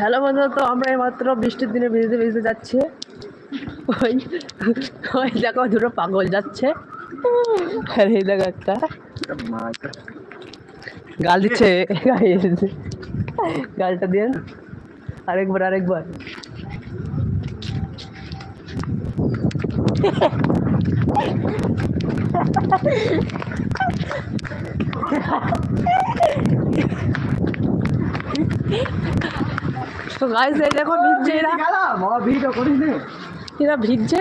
Hello বন্ধু, তো আমরা এইমাত্র বৃষ্টির দিনে ভিজতে ভিজতে যাচ্ছি। ওই ওই দেখো দুটো পাগল যাচ্ছে। আর এই দেখো একটা। গাল দিচ্ছে গালটা দিয়ে আরেকবার আরেকবার। তো গাইস এই দেখো ভিজছে এরা এরা ভিজছে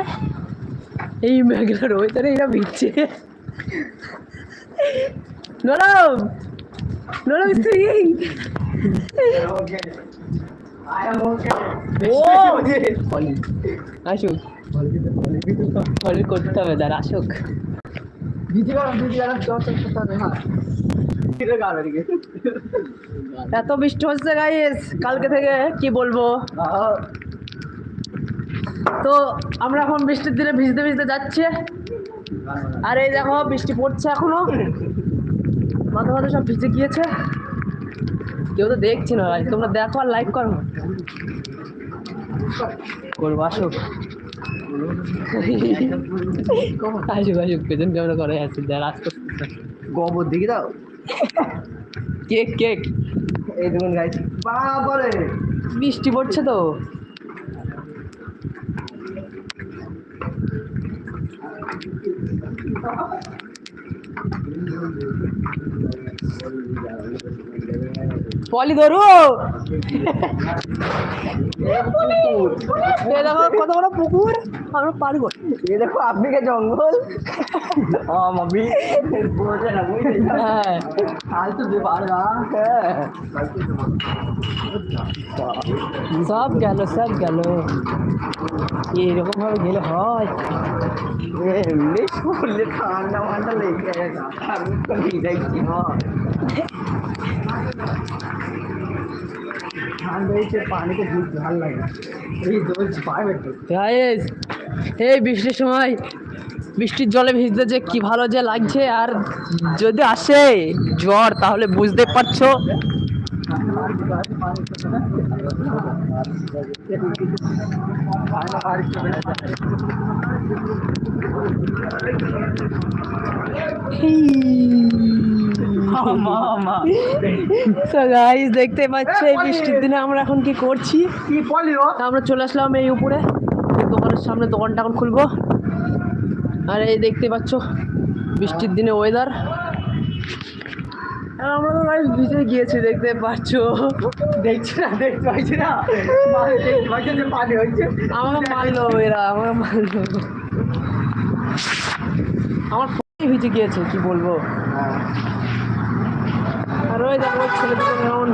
এই মেঘলার ওয়েদারে এরা ভিজছে নরম নরম পলি আসুক করতে হবে দাঁড়া আসুক এত বৃষ্টি হচ্ছে গাইস কালকে থেকে কি বলব? তো আমরা এখন বৃষ্টির দিনে ভিজতে ভিজতে যাচ্ছি। আর এই দেখো, বৃষ্টি পড়ছে এখনও। মাথা মাথা সব ভিজে গিয়েছে। কেউ তো দেখছি না ভাই তোমরা দেখো আর লাইক করো। করব, আসুক। আসুক আসুক, পেছন ক্যামেরা করে, আসুক দেখ আসতে গোবর দিকে দাও। Cake cake. এই দেখুন গাইস বাবারে বৃষ্টি পড়ছে তো। পলি ধরু। এ দেখো কত বড় পুকুর আমরা পারব। এই দেখো আপনি কে জঙ্গল আমি হ্যাঁ। হ্যাঁ। সব গেল সব গেল। এরকম ভাবে গেলে হয়। এমনি ঠান্ডা ফান্ডা লেগে গেছে। আমি এই বৃষ্টির সময় বৃষ্টির জলে ভিজতে যে কি ভালো যে লাগছে আর যদি আসে জ্বর তাহলে বুঝতে পারছ। তো গাইস দেখতে পাচ্ছ এই বৃষ্টির দিনে আমরা এখন কি করছি? আমরা চলে আসলাম এই উপরে। দোকানের সামনে দোকানটা এখন খুলবো। আর এই দেখতে পাচ্ছ বৃষ্টির দিনে ওয়েদার আমরা তো গাইস ভিজে গিয়েছি দেখতে পাচ্ছ। দেখছি না দেখতে পাচ্ছি না। দেখতে পানি হচ্ছে আমাকে মারলো এরা আমাকে মারলো আমার ভিজে গিয়েছে কি বলব? আর ছেলে কেমন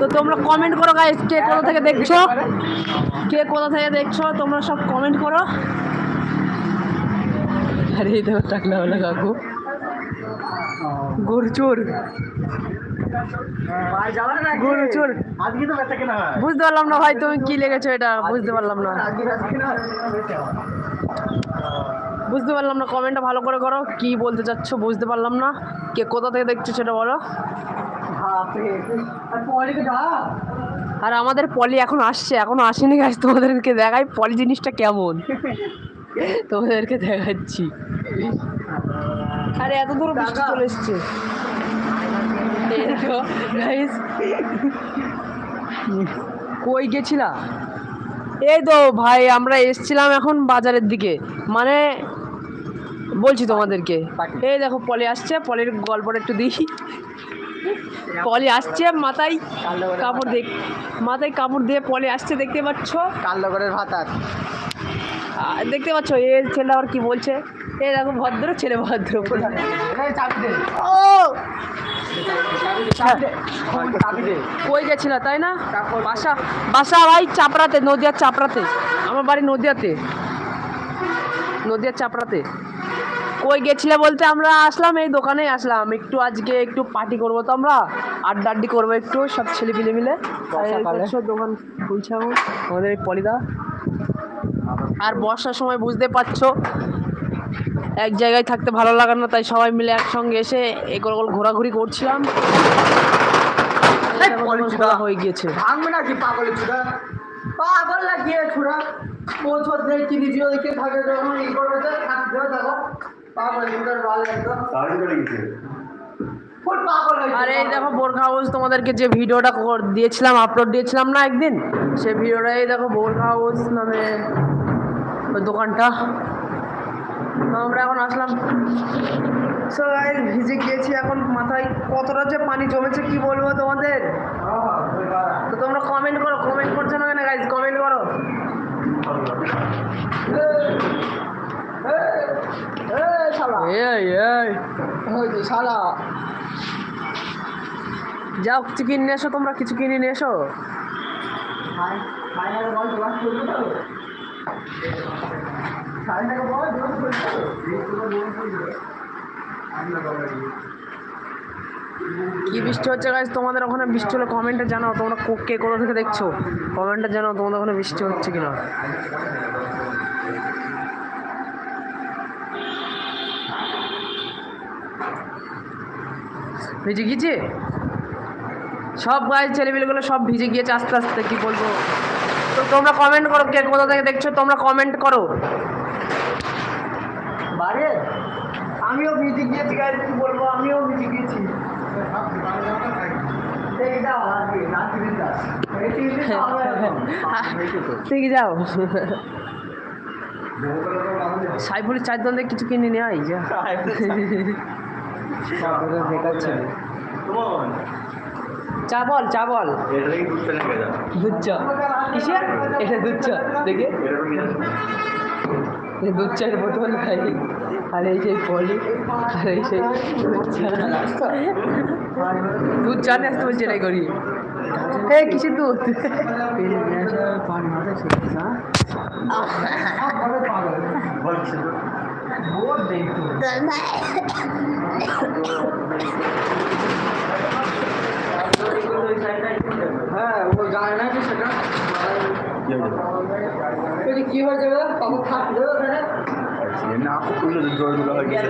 তো তোমরা কমেন্ট করো গাইস কে কোথা থেকে দেখছ? কে কোথা থেকে দেখছ? তোমরা সব কমেন্ট করো। আরে, এই দেখো, টাকলা হলো কাকু। গরু চোর গরু চোর আজকে তো বেচা কেনা হয় বুঝতে পারলাম না ভাই, তুমি কি লেগেছো এটা? বুঝতে পারলাম না আজকে বেচা কেনা হয় বুঝতে পারলাম না কমেন্টটা ভালো করে করো কি বলতে চাচ্ছ বুঝতে পারলাম না। কে কোথা থেকে দেখছ সেটা বলো। আর আমাদের পলি এখন আসছে এখনও আসেনি গাছ তোমাদেরকে দেখাই পলি জিনিসটা কেমন। তোমাদেরকে দেখাচ্ছি। আরে এত দূর বৃষ্টি চলে এসছে। কই গেছিলা? এই তো ভাই আমরা এসছিলাম এখন বাজারের দিকে। মানে বলছি তোমাদেরকে। এই দেখো পলি আসছে পলির গল্পটা একটু দিই। পলি আসছে মাথায় কাপড় দেখ মাথায় কাপড় দিয়ে পলি আসছে দেখতে পাচ্ছ? কালো করে ভাতার দেখতে পাচ্ছ? এ ছেলেটা আবার কি বলছে? এ দেখো ভদ্র ছেলে ভদ্র ও! কই গেছিল তাই না? বাসা বাসা ভাই চাপড়াতে নদিয়ার চাপড়াতে। আমার বাড়ি নদিয়াতে। নদিয়ার চাপড়াতে। কই গেছিলে বলতে আমরা আসলাম এই দোকানেই আসলাম। একটু আজকে একটু পার্টি করব তো আমরা আড্ডা আড্ডি করব একটু সব ছেলে পিলে। মিলে। দেখছ দোকান খুলছে আমাদের এই পলিদা। আর বর্ষার সময় বুঝতে পারছ এক জায়গায় থাকতে ভালো লাগে না তাই সবাই মিলে একসঙ্গে এসে এই গোল গোল ঘোরাঘুরি করছিলাম। হয়ে গিয়েছে। ভাঙবে নাকি পাগল লাগিয়ে ছুড়া বছর থাকে যখন ই করবে তো থাকবে আর এই দেখো বোরখা হাউস তোমাদেরকে যে ভিডিওটা কর- দিয়েছিলাম আপলোড দিয়েছিলাম না একদিন? সেই ভিডিওটা এই দেখো বোরখা হাউস নামে ওই দোকানটা। তো আমরা এখন আসলাম। সো গাইস ভিজে গিয়েছি এখন মাথায়। কতটা যে পানি জমেছে কি বলব তোমাদের? তো তোমরা কমেন্ট করো কমেন্ট করছ না কেন গাইজ কমেন্ট করো এই শালা এই এই ওই যে শালা। যাও কিছু কিনে নিয়ে এসো তোমরা কিছু কিনে নিয়ে এসো। কি বৃষ্টি হচ্ছে গাইজ তোমাদের ওখানে বৃষ্টি হলে কমেন্টে জানাও তোমরা কো- কে কোথা থেকে দেখছ? কমেন্টে জানাও তোমাদের ওখানে বৃষ্টি হচ্ছে কিনা। ভিজে গিয়েছে? সব গাছ ছেলেমেয়েগুলো সব ভিজে গিয়েছে আস্তে আস্তে কি বলব? তো তোমরা কমেন্ট করো কে কোথা থেকে দেখছ তোমরা কমেন্ট করো। বারে আমিও ভিজে গিয়েছি গাইজ কি বলব আমিও ভিজে গিয়েছি। ঠিক যাও সাইফুলের চার দন্দে কিছু কিনে নিয়ে যা। বেকার ছেলে। চা বল চা বল। দুধ চলে চা। কিসে এটা দুধ চা দেখে। দুধ চায়ের বোতল খাই। আর এই সেই পলি আর এই সেই দুধ চা। দুধ চা নিয়ে আসতে বলছি এটাই করি। হে কিসের দুধ? বল হ্যাঁ ও জানে না সেটা কি হয়ে তখন ওখানে না হয়ে গেছে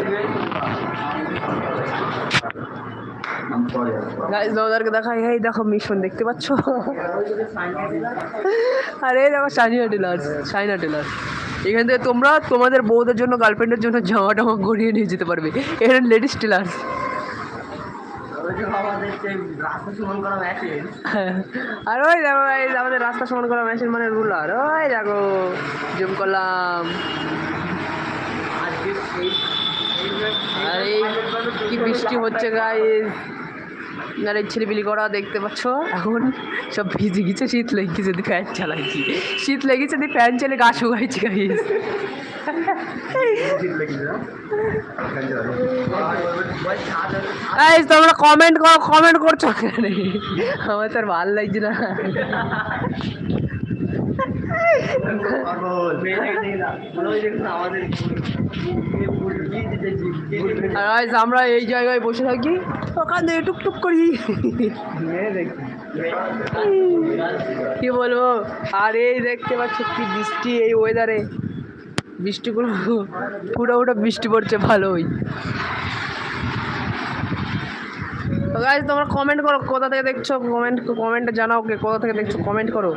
দেখাই। এই দেখো মিশন দেখতে পাচ্ছ? আরে দেখো সাইনা টেলার্স সাইনা টেলার্স। এখান থেকে তোমরা তোমাদের বউদের জন্য গার্লফ্রেন্ডের জন্য জামা টামা গড়িয়ে নিয়ে যেতে পারবে। এখানে লেডিস টেলার্স আর ওই দেখো আমাদের রাস্তা সমান করা মেশিন মানে রুলার ওই দেখো জুম করলাম। আর কি বৃষ্টি হচ্ছে গাইজ আর ছেলেপিলি করা দেখতে পাচ্ছ? এখন সব ভিজে গেছে, শীত লেগে গেছে দিয়ে ফ্যান চালাইছি। শীত লেগেছে দিয়ে ফ্যান চালে গা শুকাইছি লেগেছে চালানো। গাইজ তোমরা কমেন্ট করো কমেন্ট করছ কেন? আমার তো আর ভালো লাগছে না। আমাদের। আর আজ আমরা এই জায়গায় বসে থাকি। ওখান টুকটুক করি। কি বলব? আর এই দেখতে পাচ্ছ কি বৃষ্টি এই ওয়েদারে বৃষ্টিগুলো পুরো পুরো বৃষ্টি পড়ছে, ভালোই। গাইজ তোমরা কমেন্ট করো কোথা থেকে দেখছ কমেন্ট কমেন্ট জানাও কে কোথা থেকে দেখছ কমেন্ট করো।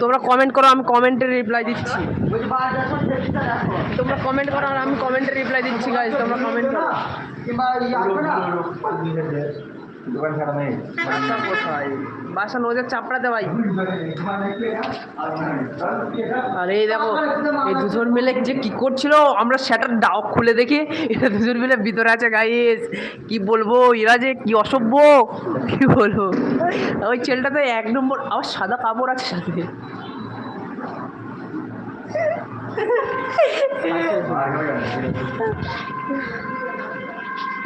তোমরা কমেন্ট করো, আমি কমেন্টে রিপ্লাই দিচ্ছি। তোমরা কমেন্ট করো আর আমি কমেন্টে রিপ্লাই দিচ্ছি গাইজ তোমরা কমেন্ট করো। দোকান ছাড়া নেই। বাসা কোথায়? বাসা নদীর চাপড়াতে ভাই আর এই দেখো এই দুজন মিলে যে কি করছিল আমরা সেটার খুলে দেখি। এটা দুজন মিলে ভিতরে আছে গাইস কি বলব এরা যে কি অসভ্য কি বলব? ওই ছেলেটা তো এক নম্বর আবার সাদা কাপড় আছে সাথে।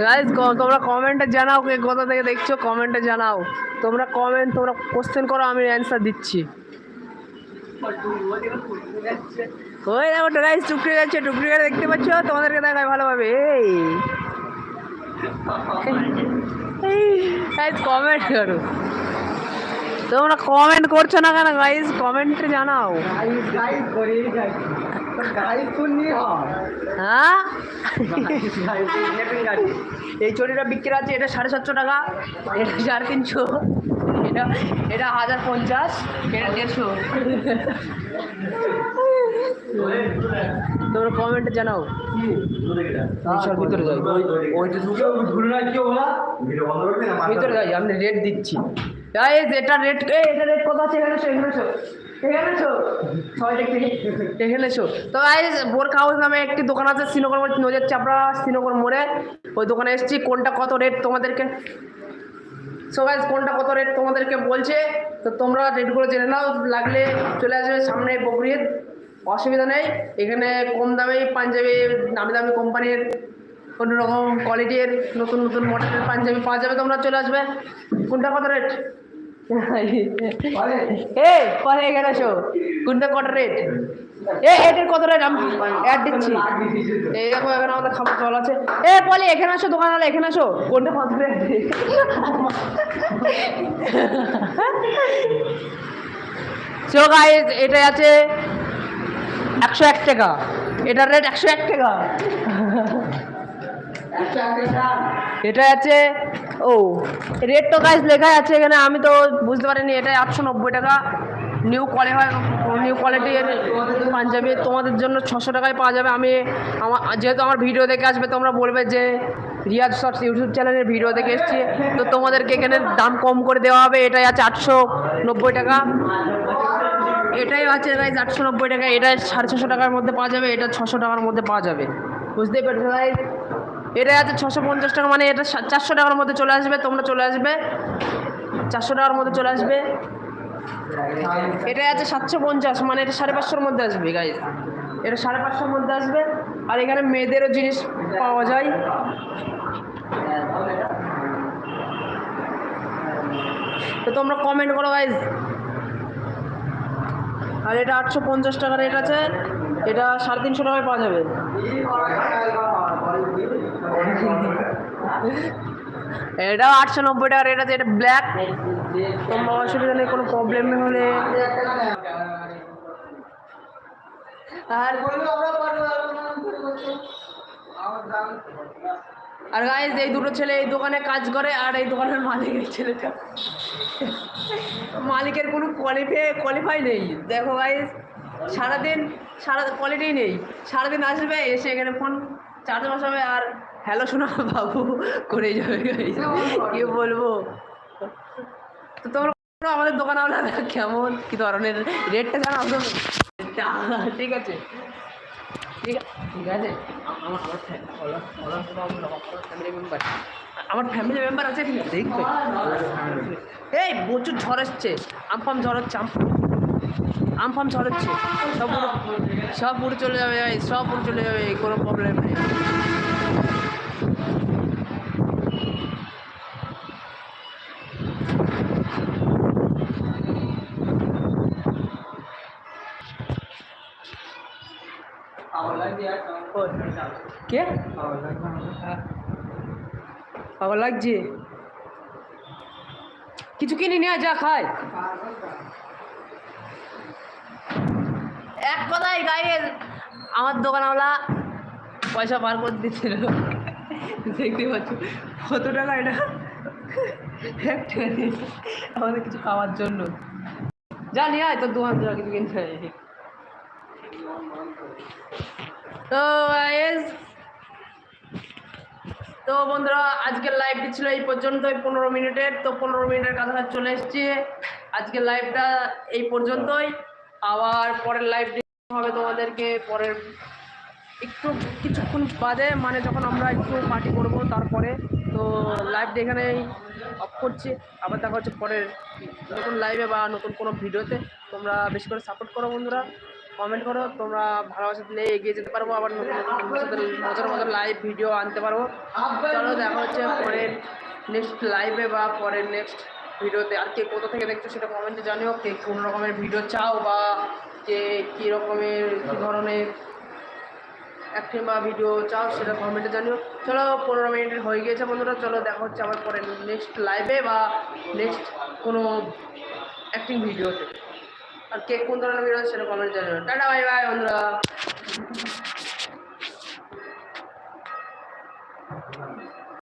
গাইজ তোমরা কমেন্টে জানাও কে কোথা থেকে দেখছ কমেন্টে জানাও। তোমরা কমেন্ট তোমরা কোশ্চেন করো, আমি অ্যান্সার দিচ্ছি। ওই দেখো গাইজ টুকরি যাচ্ছে, টুকরি গেলে দেখতে পাচ্ছ? তোমাদেরকে দেখায় ভালোভাবে, এই। কমেন্ট করো। তোমরা কমেন্ট করছ না কেন গাইজ কমেন্টে জানাও। হ্যাঁ। এই চটিটা বিক্রি আছে এটা সাড়ে সাতশো টাকা এটা সাড়ে তিনশো এটা এটা হাজার পঞ্চাশ এটা দেড়শো। তোমরা কমেন্টে জানাও। ভিতরে যাই। ওই যে ঢুকে ঘুরে না কি ওলা ভিডিও বন্ধ করবি না ভিতরে যাই আমি রেট দিচ্ছি। গাইস এটা রেট এটা রেট কত আছে? এখানে এখানে সবাই তো গাইস বোরখা নামে একটি দোকান আছে, শ্রীনগর নজর চাপড়া, শ্রীনগর মোড়ে। ওই দোকানে এসেছি। কোনটা কত রেট তোমাদেরকে? সো গাইস কোনটা কত রেট তোমাদেরকে বলছে? তো তোমরা রেটগুলো জেনে নাও। লাগলে চলে আসবে সামনে বকরিদ। অসুবিধা নেই। এখানে কম দামে পাঞ্জাবি, দামি দামি কোম্পানির কোনো রকম কোয়ালিটির নতুন নতুন মডেলের পাঞ্জাবি পাওয়া যাবে। তোমরা চলে আসবে। কোনটা কত রেট এ পরে কোনটা কত রেট এ এটার কত রেট আমি অ্যাড দিচ্ছি। এখানে আমাদের খাবার জল আছে। এ এখানে আসো দোকান হলে এখানে আসো। কোনটা রেট সো এটা আছে একশো এক টাকা। এটার রেট একশো এক টাকা। এটা আছে ও রেট তো গাইস লেখা আছে এখানে, আমি তো বুঝতে পারিনি এটা আটশো নব্বই টাকা। নিউ কোয়ালি হয় নিউ কোয়ালিটির পাঞ্জাবি, তোমাদের জন্য ছশো টাকায় পাওয়া যাবে। আমি আমার, যেহেতু আমার ভিডিও দেখে আসবে, তোমরা বলবে যে রিয়াজ শর্টস ইউটিউব চ্যানেলের ভিডিও দেখে এসেছি। তো তোমাদেরকে এখানে দাম কম করে দেওয়া হবে, এটাই আছে আটশো নব্বই টাকা। এটাই আছে গাইজ আটশো নব্বই টাকা এটা সাড়ে ছশো টাকার মধ্যে পাওয়া যাবে, এটা ছশো টাকার মধ্যে পাওয়া যাবে। বুঝতেই পারছ গাইজ এটা আছে ছশো পঞ্চাশ টাকা মানে এটা চারশো টাকার মধ্যে চলে আসবে, তোমরা চলে আসবে। চারশো টাকার মধ্যে চলে আসবে। এটা আছে সাতশো পঞ্চাশ মানে এটা সাড়ে পাঁচশোর মধ্যে আসবে গাইজ এটা সাড়ে পাঁচশোর মধ্যে আসবে। আর এখানে মেয়েদেরও জিনিস পাওয়া যায়। তো তোমরা কমেন্ট করো গাইজ আর এটা আটশো পঞ্চাশ টাকার রেট আছে। এটা সাড়ে তিনশো টাকায় পাওয়া যাবে। এটাও আটশো নব্বই টাকা রেট আছে এটা ব্ল্যাক তোমরা অসুবিধা নেই, কোনো প্রবলেম হলে। আর গাইজ এই দুটো ছেলে এই দোকানে কাজ করে, আর এই দোকানের মালিকের ছেলেটা। মালিকের কোনো কোয়ালিফাই কোয়ালিফাই নেই। দেখো গাইজ সারাদিন সারা কোয়ালিটি নেই। সারাদিন আসবে, এসে এখানে ফোন চার্জ বসাবে আর হ্যালো শোনা বাবু করে যাবে। কি বলব? তো তোমরা আমাদের দোকান আপনারা কেমন? কি ধরনের রেটটা জানাও তো ঠিক আছে। ঠিক আছে। আমার ফ্যামিলি মেম্বার আমার ফ্যামিলি মেম্বার আছে ঠিক এই, প্রচুর ঝড় এসছে। আমফাম ঝড় হচ্ছে, আম আমফাম ঝড় হচ্ছে। সব পুরো সব পুরো চলে যাবে সব পুরো চলে যাবে কোনো প্রবলেম নেই। কে? পাগল লাগছে। কিছু কিনে নিয়ে আয়, যা খায়। এক কথায় গায়ে আমার দোকানওয়ালা পয়সা বার করে দিচ্ছিল। দেখতে পাচ্ছ, কত টাকা এটা? আমাদের কিছু খাওয়ার জন্য। যা নিয়ে আয়, তোর দোকান থেকে কিছু কিনতে হয়। তো তো বন্ধুরা, আজকের লাইভটি ছিল এই পর্যন্তই পনেরো মিনিটের। তো পনেরো মিনিটের কাছাকাছি চলে এসেছি। আজকের লাইভটা এই পর্যন্তই। আবার পরের লাইভটি হবে তোমাদেরকে পরের একটু কিছুক্ষণ বাদে মানে যখন আমরা একটু পার্টি করব তারপরে। তো লাইভটা এখানেই অফ করছি। আবার দেখা হচ্ছে পরের নতুন লাইভে বা নতুন কোনো ভিডিওতে। তোমরা বেশি করে সাপোর্ট করো বন্ধুরা। কমেন্ট করো। তোমরা ভালোবাসা দিলে এগিয়ে যেতে পারব। আবার নতুন নতুন মজার মজার লাইভ ভিডিও আনতে পারব। চলো দেখা হচ্ছে পরের নেক্সট লাইভে বা পরের নেক্সট ভিডিওতে আর কে কোথা থেকে দেখছ সেটা কমেন্টে জানিও। কে কোন রকমের ভিডিও চাও বা কে কী রকমের, কী ধরনের অ্যাক্টিং বা ভিডিও চাও সেটা কমেন্টে জানিও। চলো, পনেরো মিনিট হয়ে গিয়েছে বন্ধুরা, চলো দেখা হচ্ছে আমার পরে নেক্সট লাইভে বা নেক্সট কোনো অ্যাক্টিং ভিডিওতে আর কে কোন ধরনের ভিডিও সেটা কমেন্টে জানিও। টাটা বাই বাই বন্ধুরা।